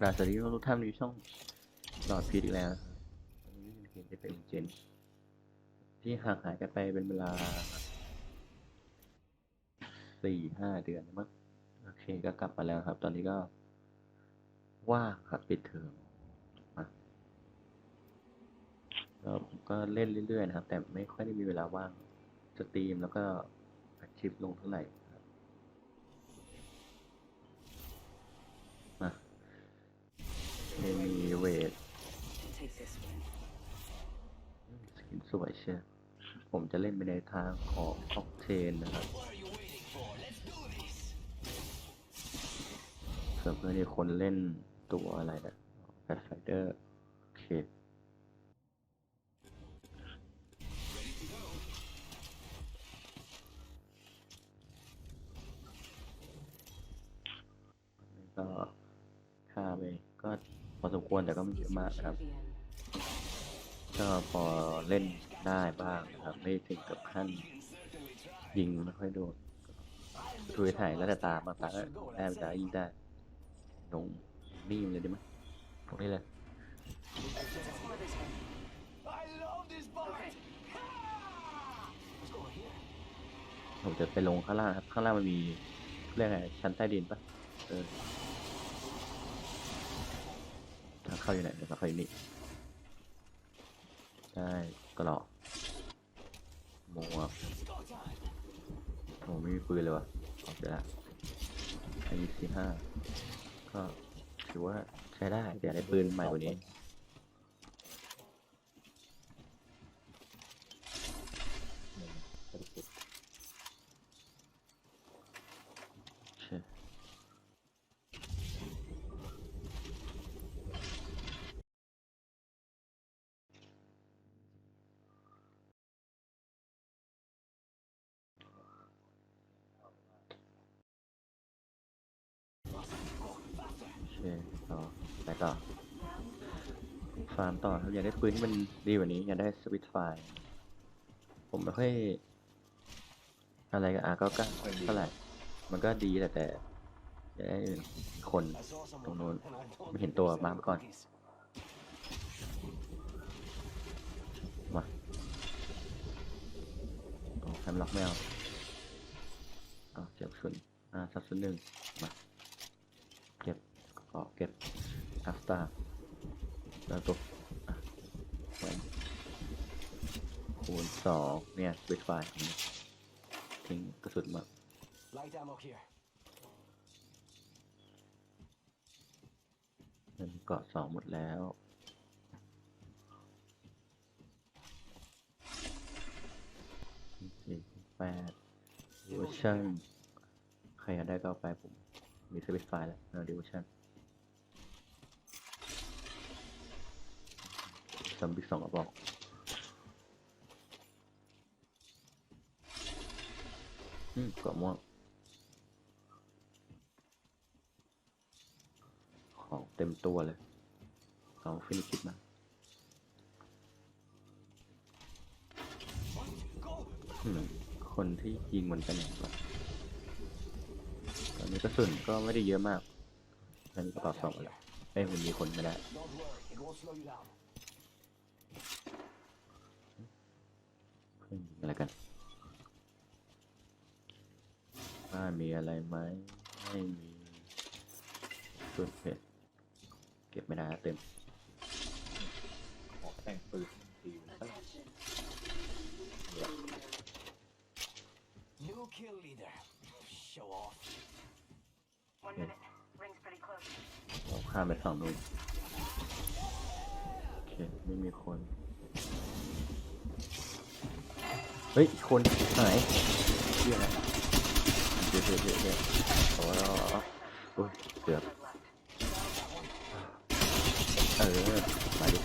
กราบสวัสดีทุกท่านในช่องหลอดพีดอีกแล้วนี่เป็นเกมที่เป็นเจน ที่ห่างหายกันไปเป็นเวลาสี่ห้าเดือนมั้งโอเคก็กลับมาแล้วครับ ตอนนี้ก็ ว่างครับปิดเทอมมาก็ผมก็เล่นเรื่อยๆนะครับ แต่ไม่ค่อยได้มีเวลาว่างสตรีมแล้วก็อัดคลิปลงเท่าไหร่ครับมา เอมีเวท Take this one. สกินสวยเชียวผมจะเล่นไปในทางของออกเทนนะครับส่วนเพื่อนอีกคนเล่นตัวอะไรนะแฟร์ไฟเดอร์โอเค มะครับ ก็พอเล่นได้บ้างนะครับ ไม่ถึงกับขั้นยิงไม่ค่อยโดนดูถ่ายแล้วแต่ตามาตาก็ได้บางตายิงได้ลงนี่เลยได้ไหมตรงนี้เลยผมจะไปลงข้างล่างครับ ข้างล่างมันมีเรียกไงชั้นใต้ดินปะเออ ทางเข้าอยู่ไหนเดี๋ยวทางเข้าอยู่นี่ได้กรอกหมวกโอ้ไม่มีปืนเลยวะเอาเดี๋ยวละไอ้สี่ห้าก็ถือว่าใช้ได้เดี๋ยวได้ปืนใหม่กว่านี้ ใช่โอเคต่อไปต่อ ฟาร์มต่อครับอยากได้ปืนที่มันดีกว่านี้อยากได้สวิตไฟผมไม่ค่อยอะไรกับอาร์ก็ก้าเท่าไหร่มันก็ดีแต่แต่อยากได้คนตรงนู้นไม่เห็นตัวมาก่อนมาโอ้แฮมล็อกไม่เอาเอาเจ็บสุนอ่าสับสุนหนึ่งมาเก็บเกาะเก็บอัสตา แล้วตัวอะไว้คูณสองเนี่ยสวิตไฟทิ้งกระสุนมา Light ammo here. เงินเกาะสองหมดแล้วสี่แปดเวอร์ชันใครอยากได้ก็เอาไปผม มีสวิตไฟแล้วเอาดีเวอร์ชัน ซัมบิกสองกระบอกอืมกาะม่วงของเต็มตัวเลยเอาฟินิชคิดมาคนที่ยิงมันไปไหนวะตอนนี้กระสุนก็ไม่ได้เยอะมากตอนนี้กระเป๋าสองแล้วเอ้ยมันมีคนไม่ได้ Don't worry, it won't slow you down. เพื่อนยิงอะไรกันบ้านมีอะไรไหมไม่มีส่วนเพชรเก็บไม่ได้เต็มขอแต่งปืนดีอยู่นะ New kill leader. Show off. One minute. Ring's pretty close. เราข้ามไปฝั่งนู้นโอเค ไม่มีคน เฮ้ยอีกคนไหนเชื่ออะไรเดี๋ยวเดี๋ยวเดี๋ยวเดี๋ยวโอ้ยโอ้ยเกือบเออ มาดิ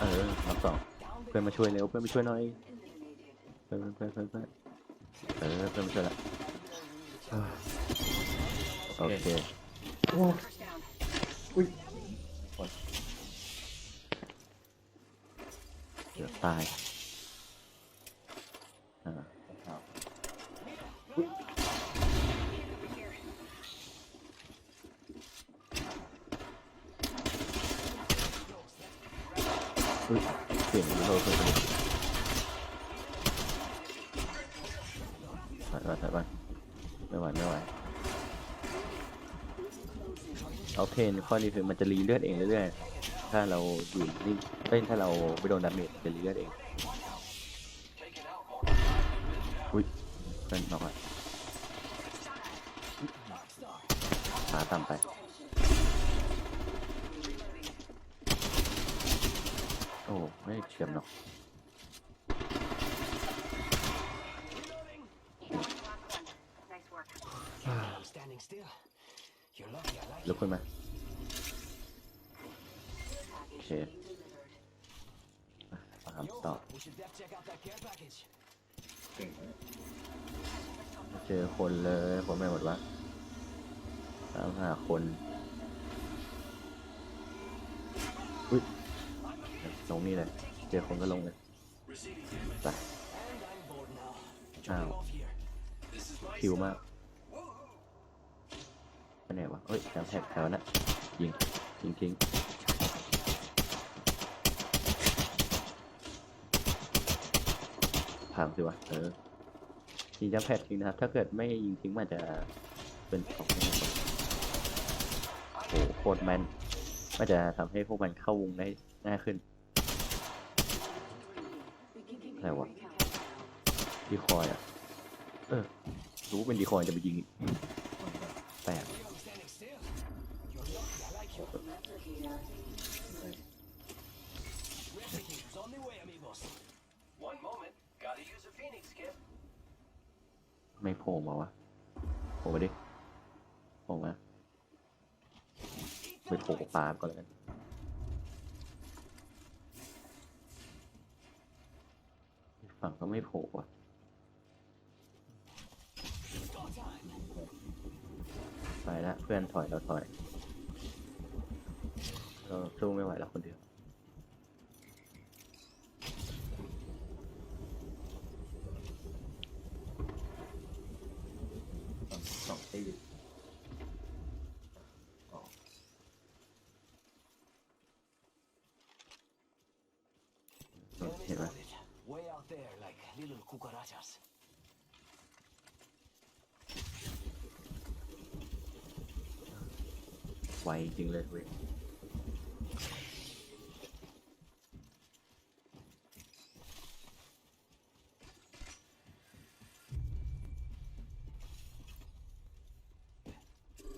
เออมาสองเพื่อนมาช่วยเร็วเพื่อนมาช่วยหน่อยเพื่อนเพื่อนเพื่อนเพื่อนเออเพื่อนมาช่วยละเอ้ยโอเค First down. เกือบตาย อ่า ครับ Here. อุ๊ยเปลี่ยนโลเคชั่นถอยมาถอยมาไม่ไหวไม่ไหว เอาเพนข้อนี้คือมันจะรีเลือดเองเรื่อยๆ ถ้าเราอยู่นี่เอ้ยถ้าเราไม่โดนดาเมจจะรีเลือดเอง อุ้ยเพื่อนน็อกอะขาต่ำไป โอ้ไม่เฉียบเนาะ Nice work. ลุกขึ้นมาโอเคมาทำต่อเจอคนเลยผมไม่หมดวะตามหาคนอุ้ยลงนี่เลย เจอคนก็ลงเลยไปอ้าวผิวมาก ไหนวะเอ้ยแถวแถวแถวนั้นยิงยิงทิ้งถามสิวะ เออยิงจะแพดจริงนะครับ ถ้าเกิดไม่ยิงทิ้งมันจะเป็นของโอ้โหโคตรแมนมันจะทำให้พวกมันเข้าวงได้ง่ายขึ้นอะไรวะดีคอยอะ เออ รู้เป็นดีคอยจะไปยิงอีกแปลก I'm standing still. You're lucky I like you. Replicators on the way, amigos. One moment. Gotta use a phoenix kit. ไม่โผล่มาวะโผล่มาดิโผล่มาไปโผล่ปลาก่อนแล้วกันฝั่งก็ไม่โผล่ว่ะ Got time. ไปละเพื่อนถอยเราถอยเราสู้ไม่ไหวแล้วคนเดียว สองสองตีอ๋อ เห็นไหม Enemy spotted. Way out there, like little cucarachas. ไวจริงเลยเว้ย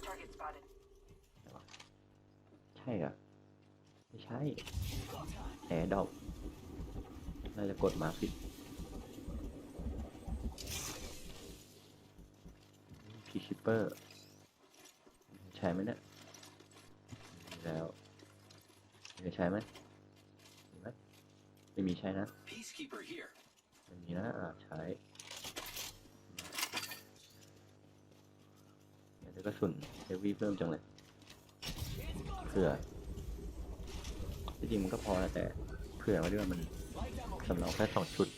Target spotted. ใช่เหรอไม่ใช่ Got time. แอร์ดอกน่าจะกดมาผิด พีชิปเปอร์ ใช้ไหมเนี่ยมีแล้วมีใช้ไหมมีไหมไม่มีใช้นะ Peacekeeper here. ไม่มีนะอ่าใช้เดี๋ยวก็สุนเฮฟวี่เพิ่มจังเลย It's got เผื่อที่จริงมันก็พอแหละแต่เผื่อไว้ด้วยมัน light ammo สำ here. รองแค่สองชุด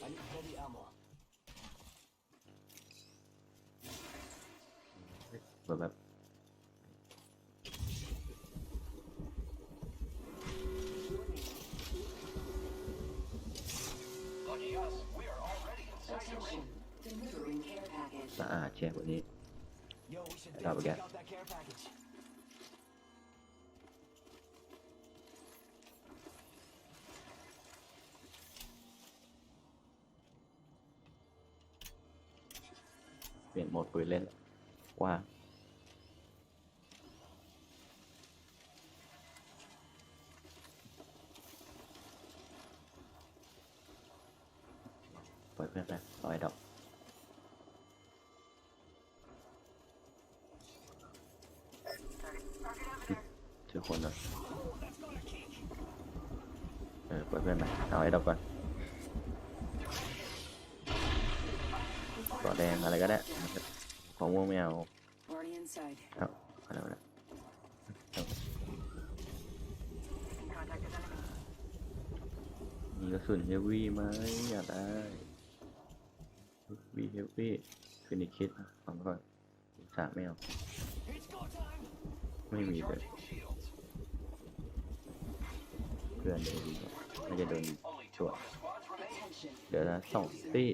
สะอาดแชร์กว่านี้ Yo, we should Double def check gap. out that care package. เปลี่ยนโหมดปืนเล่นว่างปล่อยเพื่อนไปรอยดอก เจอคนแล้วเออเปล่อยเพื่อนไปเอาไอ้ดอกก่อนกอแดงอะไรก็ได้ของม่วงไม่เอาเอาอะไรวะเนี่ยเอา Contacted enemy. มีกระสุนเฮฟวี่ไหมอยากได้เฮฟวี่เฮฟวี่ฟินิชคิดฟังก่อนสามไม่เอาไม่มีเลย เพื่อนจะดีกว่าไม่จะโดนฉวดเดี๋ยวนะสองตี้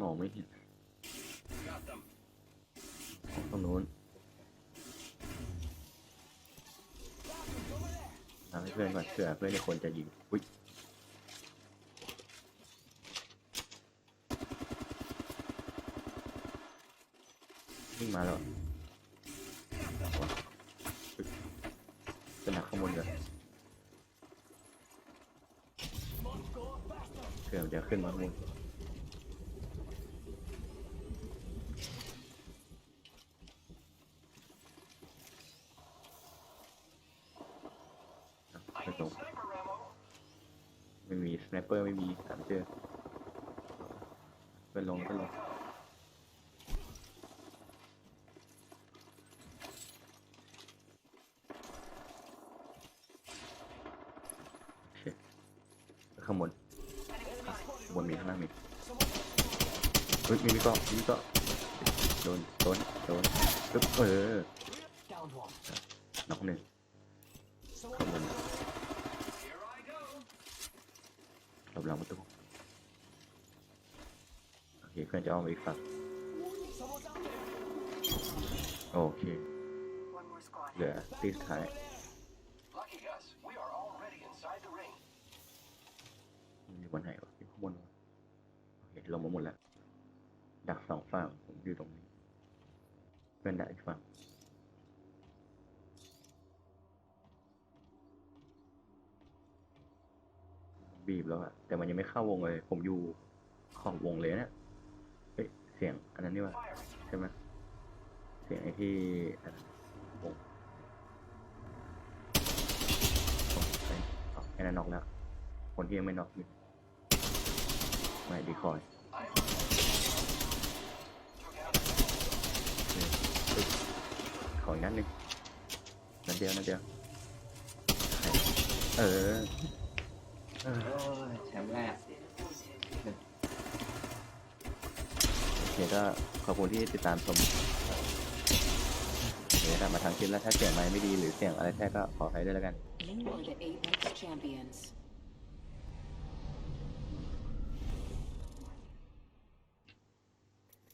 มองไม่เห็นตรงนู้นทำให้เพื่อนก่อนเผื่อเพื่อนคนจะยิงอุ้ยวิ่งมาแล้วอุ๊ยเป็นหนักข้างบนก่อนเผื่อมันจะ ขึ้นมาข้างไม่ตรงไม่มีสไนเปอร์ไม่มีสามเจอเป็นลงก็ลงข้างบน บนมีข้างล่างมีเฮ้ยมีมีเก็มีเก็โดนโดนโดนปึ๊บเออ Down one. น็อกหนึ่งข้างบน Here I go. หลบหลังประตูโอเคเพื่อนจะอ้อมไปอีกฝั่งโอเค One more squad. เหลือตีสุดท้าย Lucky us. We are already inside the ring. มันอยู่บนไหนวะอยู่ข้าง บนวะโอเคลงมาหมดแล้ว ดักสองฝั่งผมอยู่ตรงนี้เพื่อนดักอีกฝั่งบีบแล้วอะแต่มันยังไม่เข้าวงเลย ผมอยู่ขอบวงเลยเนะเฮ้ยเสียงอันนั้นนี่วะใช่ไหมเสียงไอ้ที่อันนั้นวงโอ้ใช่อ๋อแค่นั้นน็อกแล้ว คนที่ยังไม่น็อกอยู่ ไม่ดีคอย I'm took out. นี่ปึ๊บขออีกนัดหนึ่งนัดเดียวนัดเดียวใครเออเออโอ้ยแชมป์แรก Been appointed. โอเคก็ขอบคุณที่ติดตามชมเดี๋ยวกลับมาทางคลิปแล้วถ้าเสียงไมค์ไม่ดีหรือเสียงอะไรแท้ก็ขออภัยด้วยแล้วกัน